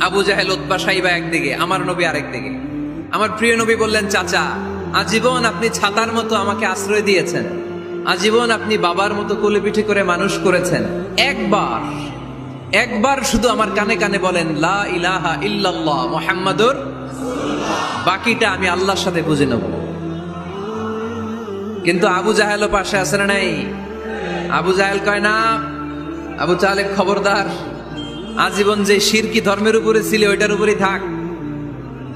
আবু জাহেল উৎপা সাইবা একদিকে, আমার নবী আরেক দিকে। আমার প্রিয় নবী বললেন, চাচা, আজীবন আপনি ছাতার মতো আমাকে আশ্রয় দিয়েছেন। আজীবন আপনি বাবার মতো কোলে পিঠে করে মানুষ করেছেন। একবার একবার শুধু আমার কানে কানে বলেন, লা ইলাহা ইল্লাল্লাহ মুহাম্মাদুর বাকিটা আমি আল্লাহর সাথে বুঝে নেব। কিন্তু আবু জাহেলও পাশে আছে না নাই? আবু জাহেল কয়, না, আবু তালেব খবরদার। আজীবন যে শিরকি ধর্মের উপরে ছিল, ওইটার উপরেই থাক।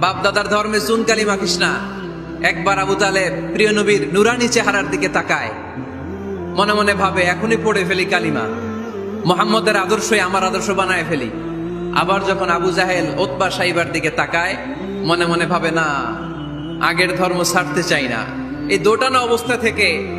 বাপ দাদার ধর্মে চুন মাখিস না। একবার আবু তালেব প্রিয় নবীর নুরানি চেহারার দিকে তাকায়। মনে মনে ভাবে, এখনই পড়ে ফেলি কালিমা। মোহাম্মদের আদর্শই আমার আদর্শ বানায় ফেলি। আবার যখন আবু জাহেল ওতবা সাইবার দিকে তাকায়, মনে মনে ভাবে, না, আগের ধর্ম ছাড়তে চাই না। এই দোটানো অবস্থা থেকে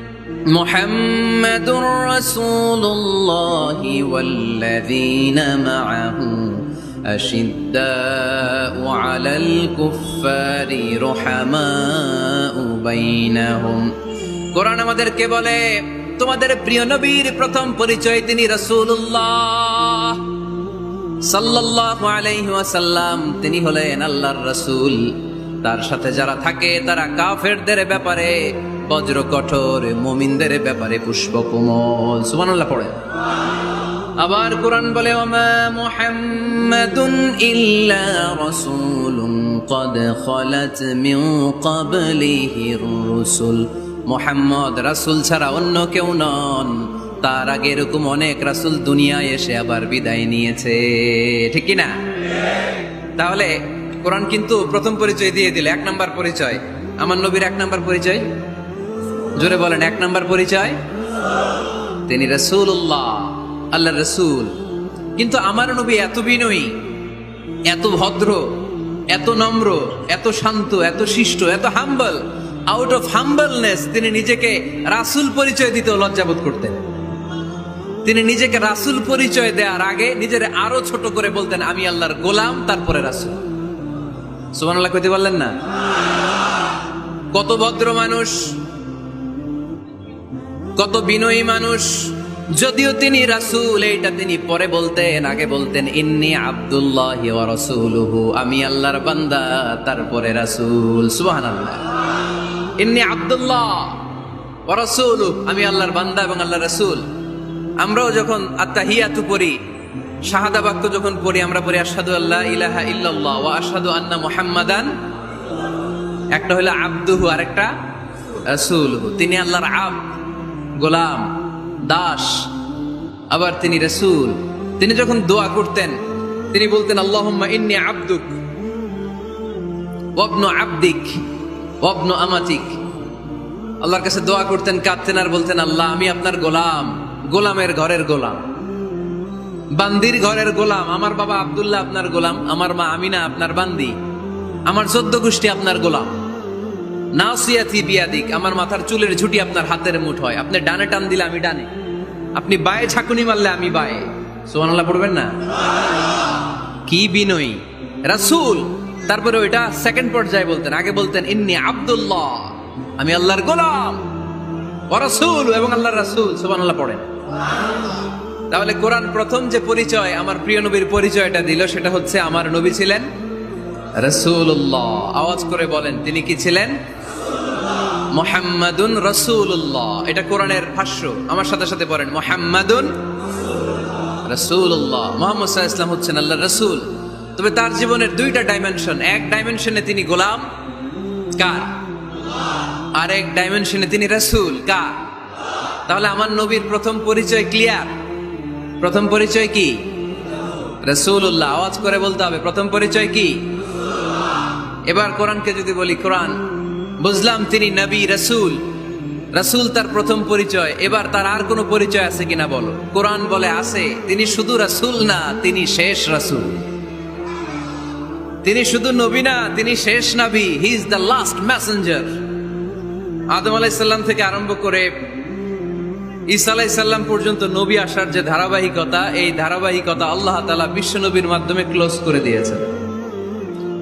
محمد رسول الله والذين معه أشداء على الكفار رحماء بينهم কোরআন আমাদেরকে বলে তোমাদের প্রিয় নবীর প্রথম পরিচয় তিনি রাসূলুল্লাহ সাল্লাল্লাহু আলাইহি ওয়াসাল্লাম তিনি হলেন আল্লাহর রাসূল তার সাথে যারা থাকে তারা কাফেরদের ব্যাপারে বজ্র কঠোর মুমিনদের ব্যাপারে পুষ্প কোমল সুবহানাল্লাহ পড়ে আবার কোরআন বলে ওমা মুহাম্মাদুন ইল্লা রাসূলুন قد خلت من قبله الرسل মোহাম্মদ রাসূল ছাড়া অন্য কেউ নন তার আগে এরকম অনেক রাসূল দুনিয়ায় এসে আবার বিদায় নিয়েছে ঠিক কি না তাহলে কোরআন কিন্তু প্রথম পরিচয় দিয়ে দিল, এক নাম্বার পরিচয়। আমার নবীর এক নাম্বার পরিচয়? জোরে বলেন, এক নাম্বার পরিচয়? তিনি রসুল্লাহ আল্লাহ রসুল। কিন্তু আমার নবী এত বিনয়ী, এত ভদ্র, এত নম্র, এত শান্ত, এত শিষ্ট, এত হাম্বল আউট অফ হাম্বলনেস তিনি নিজেকে রাসুল পরিচয় দিতে লজ্জাবোধ করতেন। তিনি নিজেকে রাসুল পরিচয় দেওয়ার আগে নিজের আরও ছোট করে বলতেন, আমি আল্লাহর গোলাম, তারপরে রাসুল। সুমান আল্লাহ কইতে পারলেন না? কত ভদ্র মানুষ, কত বিনয়ী মানুষ, যদিও তিনি রাসূল, এইটা তিনি পরে বলতেন, আগে বলতেন, ইন্নি আব্দুল্লাহ রাসূলুহু, আমি আল্লাহর বান্দা, তারপরে রাসূল। সুবহানাল্লাহ। ইন্নি আব্দুল্লাহ ওয়া রাসূলুহু, আমি আল্লাহর বান্দা এবং আল্লাহর রাসূল। আমরাও যখন আত্তাহিয়াতু পড়ি শাহাদা বাক্য যখন পড়ি, আমরা পড়ি আসাদু আল্লাহ ইলাহা ইল্লাল্লাহ ওয়া আসাদু আন্না মুহাম্মাদান। একটা হলো আব্দুহু, আরেকটা রাসূলহু। তিনি আল্লাহর আব, গোলাম, দাস, আবার তিনি রসুল। তিনি যখন দোয়া করতেন, তিনি বলতেন, আল্লাহুম্মা ইন্নি আব্দুক ওয়াবনু আব্দিক ওয়াবনু আমাতিক। আল্লাহর কাছে দোয়া করতেন, কাঁদতেন আর বলতেন, আল্লাহ, আমি আপনার গোলাম, গোলামের ঘরের গোলাম। বান্দির ঘরের গোলাম, আমার বাবা আবদুল্লাহ আপনার গোলাম, আমার মা আমিনা আপনার বান্দি, আমার চোদ্দ গোষ্ঠী আপনার গোলাম। নাসিয়াতি বিয়াদিক, আমার মাথার চুলের ঝুটি আপনার হাতের মুঠ হয়। আপনি ডানে টান দিলে আমি ডানে, আপনি বায়ে ছাকুনি মারলে আমি বায়ে। সোহানাল্লাহ পড়বেন না? কি বিনয়ী। রাসূল, তারপরে ওইটা সেকেন্ড পর্যায়ে বলতেন, আগে বলতেন, ইন্নি আব্দুল্লাহ, আমি আল্লাহর গোলাম, ও রাসূল এবং আল্লাহর রাসূল। সুবহানাল্লাহ পড়েন। তাহলে কোরআন প্রথম যে পরিচয় আমার প্রিয় নবীর পরিচয়টা দিল, সেটা হচ্ছে আমার নবী ছিলেন রসুল্লাহ আওয়াজ করে বলেন, তিনি কি ছিলেন? মোহাম্মদুন রসুল্লাহ এটা কোরআনের ভাষ্য। আমার সাথে সাথে পড়েন, মোহাম্মদুন রসুল্লাহ মোহাম্মদ ইসলাম হচ্ছেন আল্লাহ রসুল। তবে তার জীবনের দুইটা ডাইমেনশন এক ডাইমেনশনে তিনি গোলাম, কার? আর এক ডাইমেনশনে তিনি রাসূল, কার? তাহলে আমার নবীর প্রথম পরিচয় ক্লিয়ার প্রথম পরিচয় কি? রসুল্লাহ আওয়াজ করে বলতে হবে, প্রথম পরিচয় কি? এবার কোরআনকে যদি বলি, কোরআন। বুঝলাম তিনি নবী, রসুল। রসুল তার প্রথম পরিচয়। এবার তার আর কোনো পরিচয় আছে কিনা বলো। কোরআন বলে আছে, তিনি শুধু রসুল না, তিনি শেষ রসুল। তিনি শুধু নবী না, তিনি শেষ নবী। He is the last messenger Adam আলাইসাল্লাম থেকে আরম্ভ করে ঈসা আলাইসাল্লাম পর্যন্ত নবী আসার যে ধারাবাহিকতা, এই ধারাবাহিকতা আল্লাহ তালা বিশ্ব নবীর মাধ্যমে ক্লোজ করে দিয়েছেন।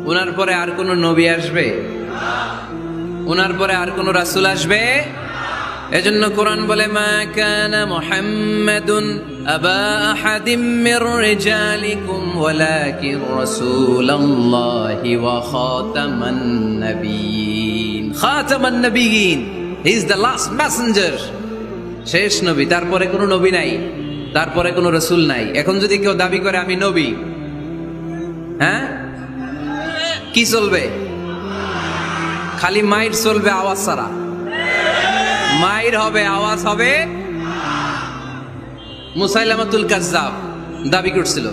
ওনার পরে আর কোনো নবী আসবে? ওনার পরে আর কোনো রাসূল আসবে? এজন্য কোরআন বলে, মা কানা মুহাম্মাদুন আবা আহাদিম মির রিজালিকুম, ওয়ালাকিন রাসূলুল্লাহি ওয়া খাতামান নাবিয়িন। খাতামান নাবিয়িন he is the last messenger শেষ নবী, তারপরে কোনো নবী নাই, তারপরে কোনো রসুল নাই। এখন যদি কেউ দাবি করে আমি নবী হ্যাঁ? কি চলবে? খালি মাইর চলবে আওয়াজ ছাড়া। মাইর হবে, আওয়াজ হবে মুসাইলামাতুল কাজ্জাব, দাবি করছিল।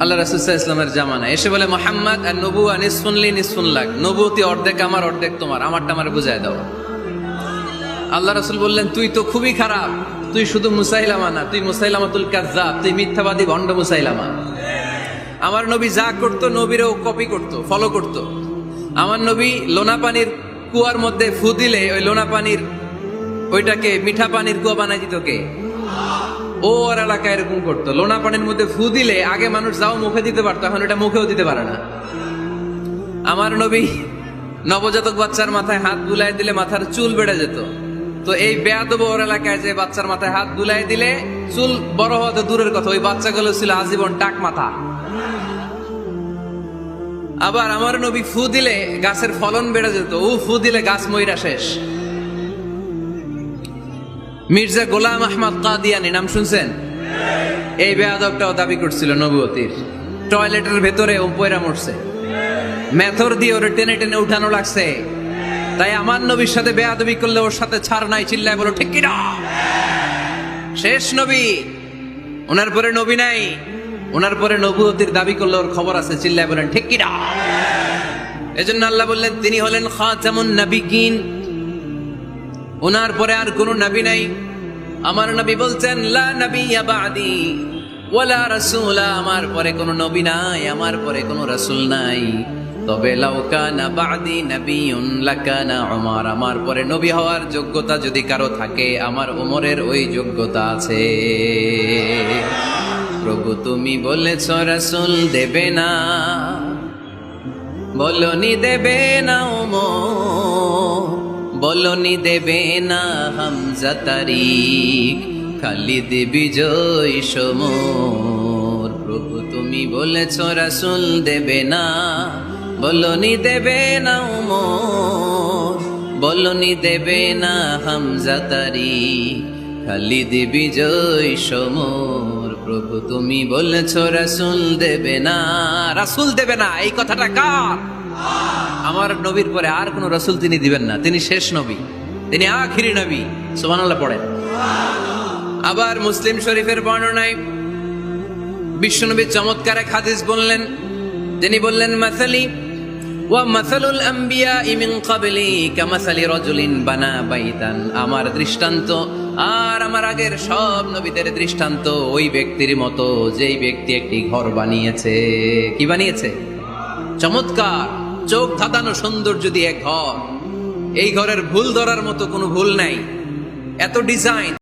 আল্লাহ রাসুল্লাহ ইসলামের জামানা এসে বলে, মোহাম্মদ, আর নবু নিসফুনলি নিসফুন লাগ নবুতি অর্ধেক আমার, অর্ধেক তোমার। আমারটা আমার বুঝায় দাও। আল্লাহ রসুল বললেন, তুই তো খুবই খারাপ। তুই শুধু মুসাইলামা না, তুই মুসাইলামাতুল কাজ্জাব, তুই মিথ্যাবাদী ভণ্ড মুসাইলামা। আমার নবী যা করত, নবীরও কপি করত ফলো করত। আমার নবী লোনা পানির কুয়ার মধ্যে ফু দিলে ওই লোনা পানির, ওইটাকে মিঠা পানির কুয়া বানাই দিত কে? ও ওর এলাকায় এরকম করতো। লোনা পানির মধ্যে ফু দিলে আগে মানুষ যাও মুখে দিতে পারতো, এখন এটা মুখেও দিতে পারে না। আমার নবী নবজাতক বাচ্চার মাথায় হাত বুলাই দিলে মাথার চুল বেড়ে যেত। তো এই বেয়াদব ওর এলাকায় যে বাচ্চার মাথায় হাত বুলাই দিলে চুল বড় হওয়া তো দূরের কথা, ওই বাচ্চাগুলো ছিল আজীবন টাক মাথা। আবার আমার নবী ফু দিলে গাছের ফলন বেড়ে যেত, ও ফু দিলে গাছ ময়রা শেষ। মির্জা গোলাম আহমদ কাদিয়ানি, নাম শুনছেন? এই বেয়াদবটাও দাবি করছিল নবুয়তির। টয়লেটের ভেতরে ও পয়রা মরছে। মেথর দিয়ে ওরে টেনে টেনে উঠানো লাগছে। তাই আমার নবীর সাথে বেয়াদবি করলে ওর সাথে ছাড় নাই, চিল্লায় বলো, ঠিক কিনা? শেষ নবী। ওনার পরে নবী নাই। ওনার পরে নবুয়তির দাবি করলে ওর খবর আছে, চিল্লায় বলেন, ঠিক কিনা? এজন্য আল্লাহ বললেন, তিনি হলেন খাতামুন নাবিগিন। ওনার পরে আর কোনো নবী নাই। আমার নবী বলছেন, লা নবিয়্যা বাদি, ওয়ালা রাসূলা। আমার পরে কোনো নবী নাই, আমার পরে কোনো রাসূল নাই। তবে লাউকানা বাদি নবিয়ুন লাকানা উমর। আমার পরে নবী হওয়ার যোগ্যতা যদি কারও থাকে, আমার উমরের ওই যোগ্যতা আছে। প্রভু তুমি বলেছ, রাসূল দেবে না। বলনি দেবে না উমর। বলনি দেবে না হামজা তারিখ খালিদ বিজয় সমর। প্রভু তুমি বলেছ, রাসুল দেবে না। বলনি দেবে না উমর, বলনি দেবে না হামজা খালি খালিদ জয় সমর, প্রভু তুমি বলেছ রাসুল দেবে না। রাসুল দেবে না, এই কথাটা কার? আমার নবীর পরে আর কোন রসুল তিনি দিবেন না। তিনি শেষ নবী, তিনি আখিরি নবী, সুবহানাল্লাহ পড়েন। আবার মুসলিম শরীফের বর্ণনায় বিশ্বনবী চমৎকার এক হাদিস বললেন তিনি বললেন, মাসালি আমার দৃষ্টান্ত আর আমার আগের সব নবীদের দৃষ্টান্ত ওই ব্যক্তির মতো যেই ব্যক্তি একটি ঘর বানিয়েছে। কি বানিয়েছে? চমৎকার। চোখ ধাঁধানো সৌন্দর্য দিয়ে ঘর, এই ঘরের ভুল ধরার মতো কোনো ভুল নাই। এত ডিজাইন।